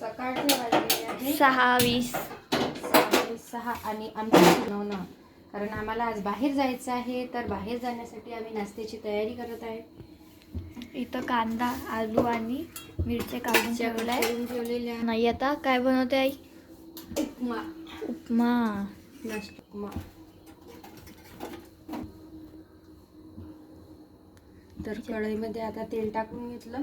सकाळचे वाजलेले आहे. सहा वीस. सहा सहा आणि आमचं बनवणं कारण आम्हाला आज बाहेर जायचं आहे तर बाहेर जाण्यासाठी आम्ही नाश्त्याची तयारी करत आहे. इथं कांदा आलू आणि मिरच्या काढून ठेवलाय ठेवलेल्या. नाही आता काय बनवते आई? उपमा. उपमा. नाश्ता उपमा. तर कढईमध्ये आता तेल टाकून घेतलं.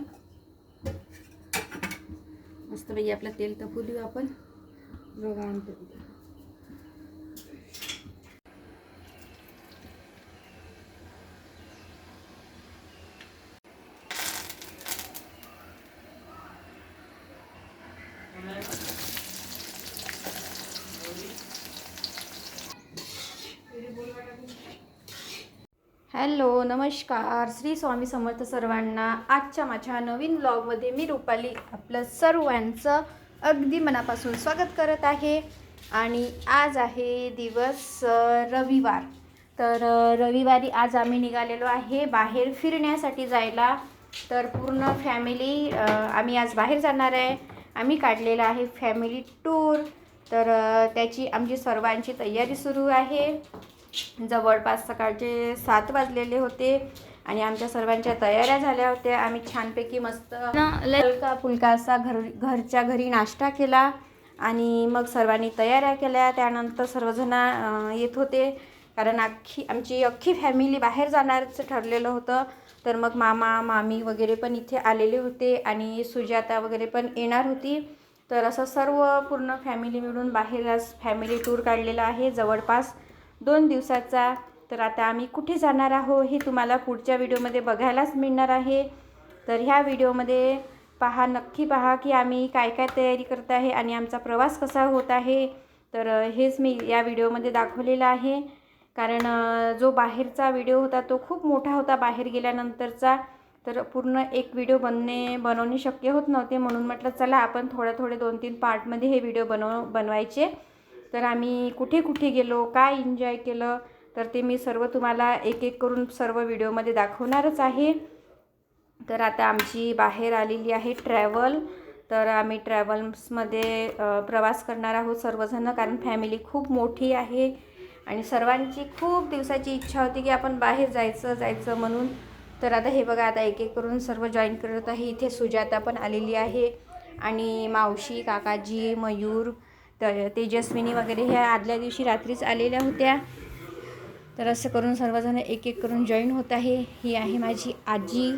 मस्तपैकी आपलं तेल तपू देऊ आपण. बघा हॅलो नमस्कार. श्री स्वामी समर्थ सर्वांना आजच्या माझ्या नवीन ब्लॉगमध्ये मी रुपाली आपलं सर्वांचं अगदी मनापासून स्वागत करत आहे. आणि आज आहे दिवस रविवार. तर रविवारी आज आम्ही निघालेलो आहे बाहेर फिरण्यासाठी जायला. तर पूर्ण फॅमिली आम्ही आज बाहेर जाणार आहे. आम्ही काढलेला आहे फॅमिली टूर तर त्याची आमची सर्वांची तयारी सुरू आहे. जवळपास सकाळचे सात वाजलेले होते आणि आमच्या सर्वांच्या तयाऱ्या झाल्या होत्या. आम्ही छानपैकी मस्त हलका फुलका असा घर घरच्या घरी नाश्ता केला आणि मग सर्वांनी तयाऱ्या केल्या. त्यानंतर सर्वजण येत होते. कारण अख्खी आमची अख्खी फॅमिली बाहेर जाणारचं ठरलेलं होतं. तर मग मामा मामी वगैरे पण इथे आलेले होते आणि सुजाता वगैरे पण येणार होती. तर असं सर्व पूर्ण फॅमिली मिळून बाहेर फॅमिली टूर काढलेला आहे जवळपास. दोन दिवसाचा. तर आता आम्ही कुठे जाणार आहो हे तुम्हाला पुढच्या व्हिडिओमध्ये बघायलाच मिळणार आहे. तर ह्या व्हिडिओमध्ये पहा नक्की पहा की आम्ही काय काय तयारी करत आहे आणि आमचा प्रवास कसा होत आहे. तर हेच मी या व्हिडिओमध्ये दाखवलेलं आहे. कारण जो बाहेरचा व्हिडिओ होता तो खूप मोठा होता बाहेर गेल्यानंतरचा. तर पूर्ण एक व्हिडिओ बनणे बनवणे शक्य होत नव्हते म्हणून म्हटलं चला आपण थोडं थोडे दोन तीन पार्टमध्ये हे व्हिडिओ बनव बनवायचे. तर आम्ही कुठे कुठे गेलो काय एन्जॉय केलं तर ते मी सर्व तुम्हाला एक एक करून सर्व व्हिडिओमध्ये दाखवणारच आहे. तर आता आमची बाहेर आलेली आहे ट्रॅव्हल तर आम्ही ट्रॅव्हल्समध्ये प्रवास करणार आहोत सर्वजणं कारण फॅमिली खूप मोठी आहे. आणि सर्वांची खूप दिवसाची इच्छा होती की आपण बाहेर जायचं जायचं म्हणून. तर आता हे बघा आता एक एक करून सर्व जॉईन करत आहे. इथे सुजाता पण आलेली आहे. आणि मावशी काकाजी मयूर तर तेजस्विनी वगैरे ह्या आदल्या दिवशी रात्रीच आलेल्या होत्या. तर असं करून सर्वजण एक एक करून जॉईन होत आहे. ही आहे माझी आजी.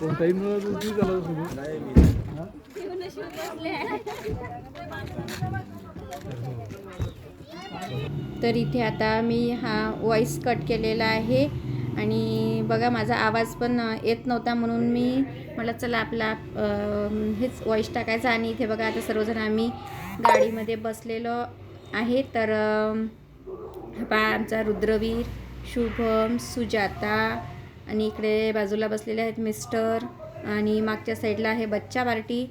कोणताही सुरू तर इथे आता मी हा वॉइस कट केलेला आहे. आणि बघा माझा आवाज पण येत नव्हता म्हणून मी म्हटलं चला आपला हेच वॉईस टाकायचा. आणि इथे बघा आता सर्वजण आम्ही गाडीमध्ये बसलेलो आहे. तर अ, पा आमचा रुद्रवीर शुभम सुजाता आणि इकडे बाजूला बसलेले आहेत मिस्टर आणि मागच्या साईडला आहे बच्चा पार्टी.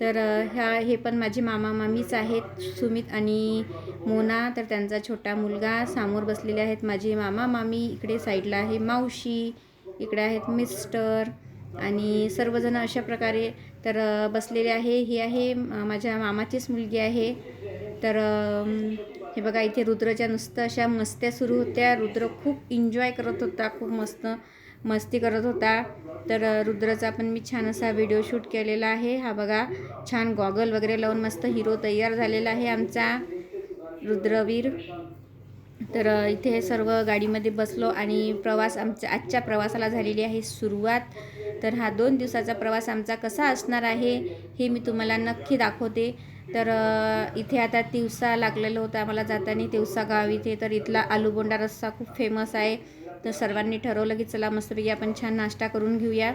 तर ह्या हे पण माझे मामा मामीच आहेत सुमित आणि मोना. तर त्यांचा छोटा मुलगा समोर बसलेले आहेत माझे मामा मामी. इकडे साईडला आहे मावशी इकडे आहेत मिस्टर आणि सर्वजण अशा प्रकारे. तर बसलेले आहे. ही आहे माझ्या मामाचीच मुलगी आहे. तर हे बघा इथे रुद्रच्या नुसतं अशा मस्त्या सुरू होत्या. रुद्र खूप एन्जॉय करत होता खूप मस्त. मस्ती करत होता. तर रुद्रचा पण मी छान असा व्हिडिओ शूट केलेला आहे. हा बघा छान गॉगल वगैरे लावून मस्त हिरो तयार झालेला आहे आमचा रुद्रवीर. तर इथे सर्व गाडीमध्ये बसलो आणि प्रवास आमच्या आजच्या प्रवासाला झालेली आहे सुरुवात. तर हा दोन दिवसाचा प्रवास आमचा कसा असणार आहे हे मी तुम्हाला नक्की दाखवते. तर इथे आता तिवसा लागलेलं होतं आम्हाला जाताना. तिवसा गाव इथे तर इथला आलूबोंडा रस्सा खूप फेमस आहे. तर सर्वांनी ठरवलं की चला मस्तपैकी आपण छान नाश्ता करून घेऊया.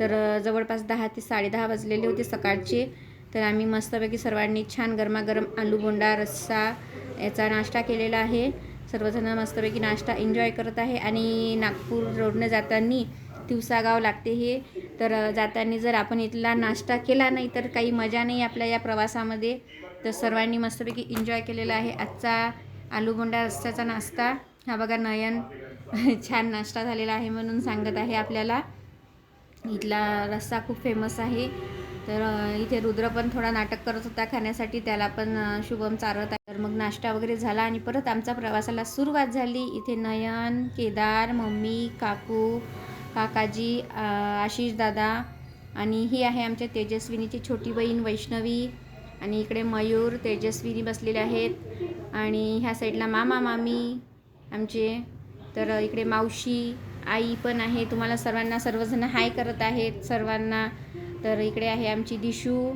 तर जवळपास दहा ते साडेदहा वाजलेले होते सकाळचे. तर आम्ही मस्तपैकी सर्वांनी छान गरमागरम आलू बोंडा रस्सा याचा नाश्ता केलेला आहे. सर्वजण मस्तपैकी नाश्ता एन्जॉय करत आहे आणि नागपूर रोडनं जाताना दिवसागाव लागते हे. तर जाताना जर आपण इथला नाश्ता केला नाही तर काही मजा नाही आपल्या या प्रवासामध्ये. तर सर्वांनी मस्तपैकी एन्जॉय केलेला आहे आजचा आलू बोंडा रस्त्याचा नाश्ता. हा बघा नयन छान नाश्ता झालेला आहे म्हणून सांगत आहे आपल्याला. इथला रस्सा खूप फेमस आहे. तर इथे रुद्र पण थोडा नाटक करत होता खाण्यासाठी त्याला पण शुभम चारत आहे. तर मग नाश्ता वगैरे झाला आणि परत आमचा प्रवासाला सुरुवात झाली. इथे नयन केदार मम्मी काकू काकाजी आशिष दादा आणि ही आहे आमच्या तेजस्विनीची छोटी बहीण वैष्णवी आणि इकडे मयूर तेजस्विनी बसलेले आहेत. आणि ह्या साईडला मामा मामी आमचे. तर इकडे मावशी आई पण आहे. तुम्हाला सर्वांना सर्वजण हाय करत आहेत सर्वांना. तर इकडे आहे आमची दिशू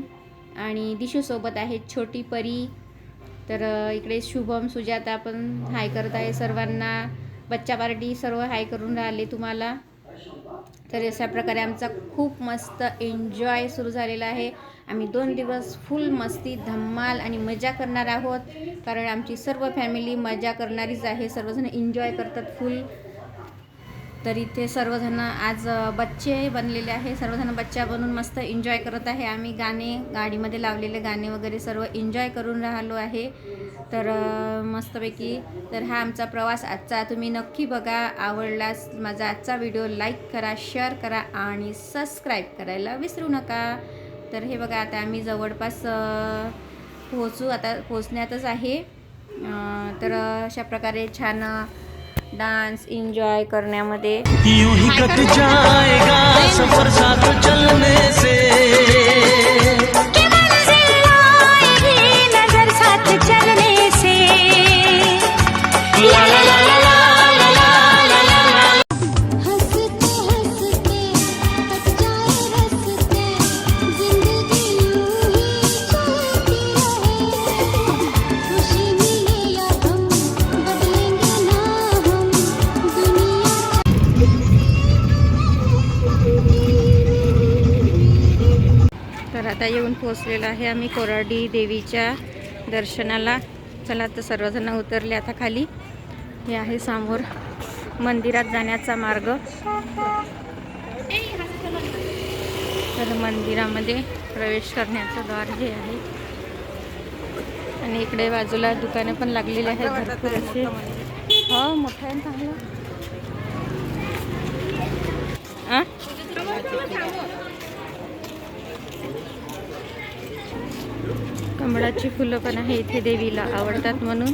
आणि दिशूसोबत आहे छोटी परी. तर इकडे शुभम सुजाता पण हाय करत आहे सर्वांना. बच्चा पार्टी सर्व हाय करून राहिले तुम्हाला. तर अशा प्रकारे आमचा खूप मस्त एन्जॉय सुरू झालेला आहे. आम्ही दोन दिवस फुल मस्ती धम्माल आणि मजा करणार आहोत. कारण आमची सर्व फॅमिली मजा करणारीच आहे. सर्वजण एन्जॉय करतात फुल. तर इथे सर्वजण आज बच्चे बनलेले आहे. सर्वजण बच्चा बनून मस्त एन्जॉय करत आहे. आम्ही गाणे गाडीमध्ये लावलेले गाणे वगैरे सर्व एन्जॉय करून राहिलो आहे. तर मस्तपैकी. तर हा आमचा प्रवास आजचा. तुम्ही नक्की बघा आवडलास माझा आजचा व्हिडिओ लाईक करा शेअर करा आणि सबस्क्राईब करायला विसरू नका. तर हे बघा आता आम्ही जवळपास पोहोचू. आता पोचण्यातच आहे. तर अशा प्रकारे छान डान्स एन्जॉय करण्यामध्ये पोहोचलेलो आहे आम्ही कोराडी देवीच्या दर्शनाला. चला तर सर्वजण उतरले आता खाली. हे आहे समोर मंदिरात जाण्याचा मार्ग. तर मंदिरामध्ये प्रवेश करण्याचं द्वार हे आहे. आणि इकडे बाजूला दुकाने पण लागलेली आहेत भरपूर असे हो मोठं आहे चांगलं. कमळाची फुलं पण आहे इथे देवीला आवडतात म्हणून.